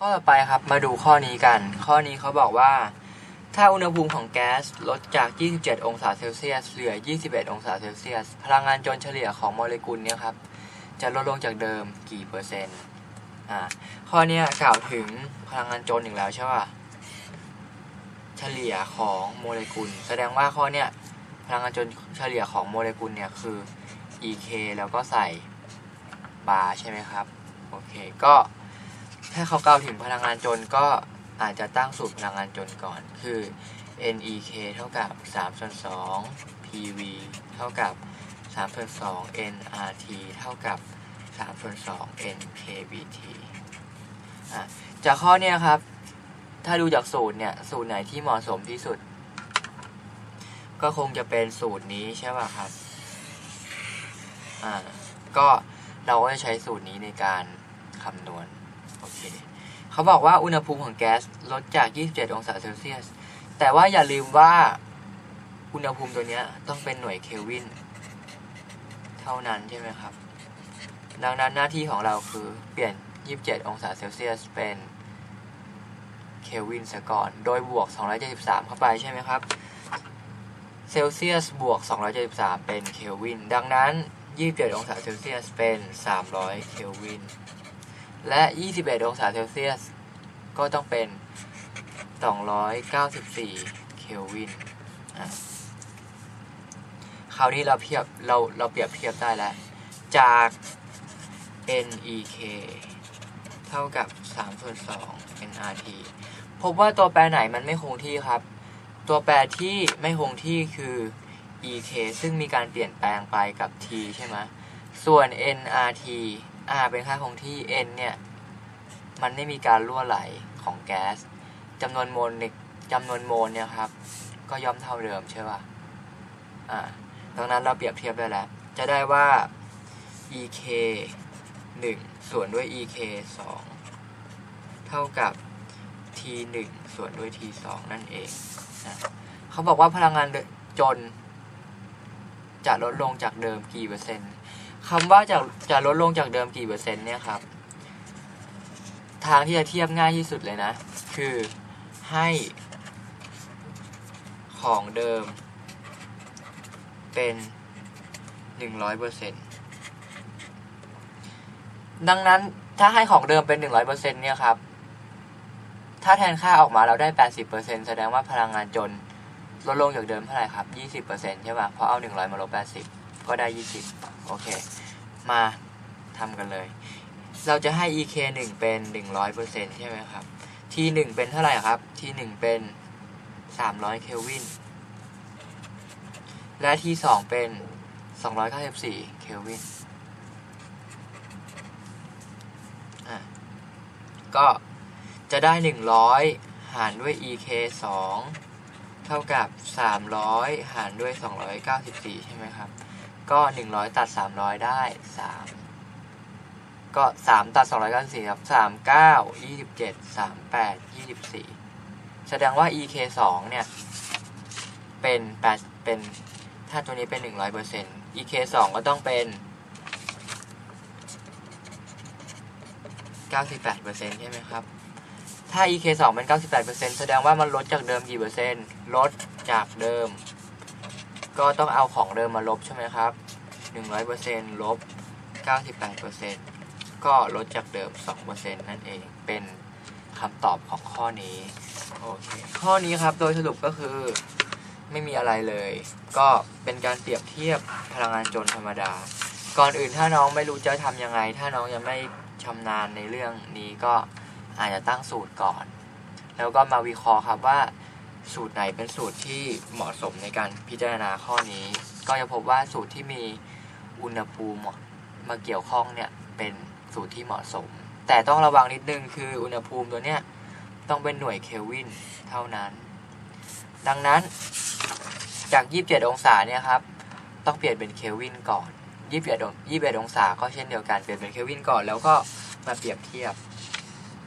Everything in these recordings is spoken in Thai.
ข้อต่อไปครับมาดูข้อนี้กัน ข้อนี้เขาบอกว่า ถ้าอุณหภูมิของแก๊สลดจาก 27 องศาเซลเซียสเหลือ 21 องศาเซลเซียส พลังงานจนเฉลี่ยของโมเลกุลเนี่ยครับจะลดลงจากเดิมกี่เปอร์เซ็นต์อ่าข้อนี้กล่าวถึงพลังงานจนอีกแล้วใช่ป่ะเฉลี่ยของโมเลกุล แสดงว่าข้อเนี้ยพลังงานจนเฉลี่ยของโมเลกุลเนี่ยคือ EK แล้วก็ใส่บาร์ใช่ไหมครับ โอเค ก็ ถ้าเขากล่าวถึงพลังงานจนก็อาจจะตั้งสูตรพลังงานจนก่อน คือ NEK เท่ากับ3ส่วน2 PV เท่ากับ3ส่วน2 nRT เท่ากับ3ส่วน2 NKBT อะจากข้อเนี้ยครับ ถ้าดูจากสูตรเนี่ย สูตรไหนที่เหมาะสมที่สุด ก็คงจะเป็นสูตรนี้ใช่ป่ะครับ อ่า ก็เราก็จะใช้สูตรนี้ในการคำนวณ โอเคเขาบอกว่าอุณหภูมิของแก๊สลดจาก 27 องศาเซลเซียส แต่ว่าอย่าลืมว่าอุณหภูมิตัวนี้ต้องเป็นหน่วยเคลวิน เท่านั้นใช่ไหมครับ ดังนั้นหน้าที่ของเราคือเปลี่ยน 27 องศาเซลเซียสเป็นเคลวินซะก่อน โดยบวก 273 เข้าไปใช่ไหมครับ เซลเซียสบวก 273 เป็นเคลวิน ดังนั้น 27 องศาเซลเซียสเป็น 300 เคลวิน และ 21 องศาเซลเซียส ก็ต้องเป็น 294 เคลวินอะคราวนี้เราเทียบเราเราเปรียบเทียบได้แล้ว จาก NEK เท่ากับ3ส่วน2 nRT พบว่าตัวแปรไหนมันไม่คงที่ครับ ตัวแปรที่ไม่คงที่คือ EK ซึ่งมีการเปลี่ยนแปลงไปกับ T ใช่ไหม ส่วน nRT R เป็นค่าคงที่ N เนี่ย มันไม่มีการรั่วไหลของแก๊สจำนวนโมลในจำนวนโมลเนี่ยครับ ก็ย่อมเท่าเดิมใช่ป่ะ อ่าดังนั้นเราเปรียบเทียบได้แล้ว จะได้ว่า EK 1 ส่วนด้วย EK 2 เท่ากับ T 1ส่วนด้วย T 2นั่นเองนะเขาบอกว่าพลังงานจน จะลดลงจากเดิมกี่เปอร์เซ็นต์ คำว่าจะจะลดลงจากเดิมกี่เปอร์เซ็นต์เนี่ยครับ ทางที่จะเทียบง่ายที่สุดเลยนะ คือให้ของเดิมเป็นหนึ่งร้อยเปอร์เซ็นดังนั้นถ้าให้ของเดิมเป็นหนึ่งร้อยเปอร์เซ็นเนี่ยครับ ถ้าแทนค่าออกมาเราได้แปดสิบเปอร์เซ็นแสดงว่าพลังงานจนลดลงจากเดิมเท่าไหร่ครับยี่สิบเปอร์เซ็นใช่ป่ะ เพราะเอาหนึ่งร้อยมาลบแปดสิบ ก็ได้ยี่สิบโอเค มาทำกันเลย เราจะให้ ek 1 เป็น 100%ใช่ไหมครับ t 1เป็นเท่าไหร่ครับ t 1เป็น 300 เคลวิน และ t 2เป็น 294 เคลวินอะก็จะได้ 100 หารด้วย ek 2 เท่ากับ 300 หารด้วย 294 ใช่ไหมครับ ก็หนึ่งร้อยตัดสามร้อยได้สามก็สามตัดสองร้อยก้าสี่ครับสามเก้ายี่สิบเจ็ดสามแปดยี่สิบสี่แสดงว่า ek สองเนี่ย เป็นแปดเป็นถ้าตัวนี้เป็นหนึ่งร้อยเปอร์เซ็นต์ ek สองก็ต้องเป็นเก้าสิบแปดเปอร์เซ็นต์ใช่ไหมครับ ถ้า ek สองเป็นเก้าสิบแปดเปอร์เซ็นต์แสดงว่ามันลดจากเดิมกี่เปอร์เซ็นต์ ลดจากเดิม ก็ต้องเอาของเดิมมาลบใช่ไหมครับ 100%ลบ 98%ก็ลดจากเดิม 2%นั่นเอง เป็นคำตอบของข้อนี้ โอเค ข้อนี้ครับ โดยสรุปก็คือไม่มีอะไรเลย ก็เป็นการเปรียบเทียบพลังงานจนธรรมดา ก่อนอื่นถ้าน้องไม่รู้จะทำยังไง ถ้าน้องยังไม่ชำนาญในเรื่องนี้ก็อาจจะตั้งสูตรก่อน แล้วก็มาวิเคราะห์ครับว่า สูตรไหนเป็นสูตรที่เหมาะสมในการพิจารณาข้อนี้ ก็จะพบว่าสูตรที่มีอุณหภูมิมาเกี่ยวข้องเนี่ยเป็นสูตรที่เหมาะสม แต่ต้องระวังนิดนึงคืออุณหภูมิตัวเนี้ยต้องเป็นหน่วยเคลวินเท่านั้น ดังนั้นจาก 27 องศาเนี่ยครับต้องเปลี่ยนเป็นเคลวินก่อน21อง21องศาก็เช่นเดียวกันเปลี่ยนเป็นเคลวินก่อนแล้วก็มาเปรียบเทียบ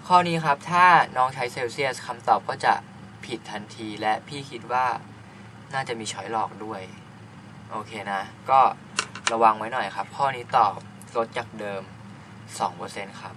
ข้อนี้ครับถ้าน้องใช้เซลเซียสคำตอบก็จะ ผิดทันทีและพี่คิดว่าน่าจะมีช้อยหลอกด้วย โอเคนะ ก็ระวังไว้หน่อยครับ ข้อนี้ตอบลดจากเดิม 2%ครับ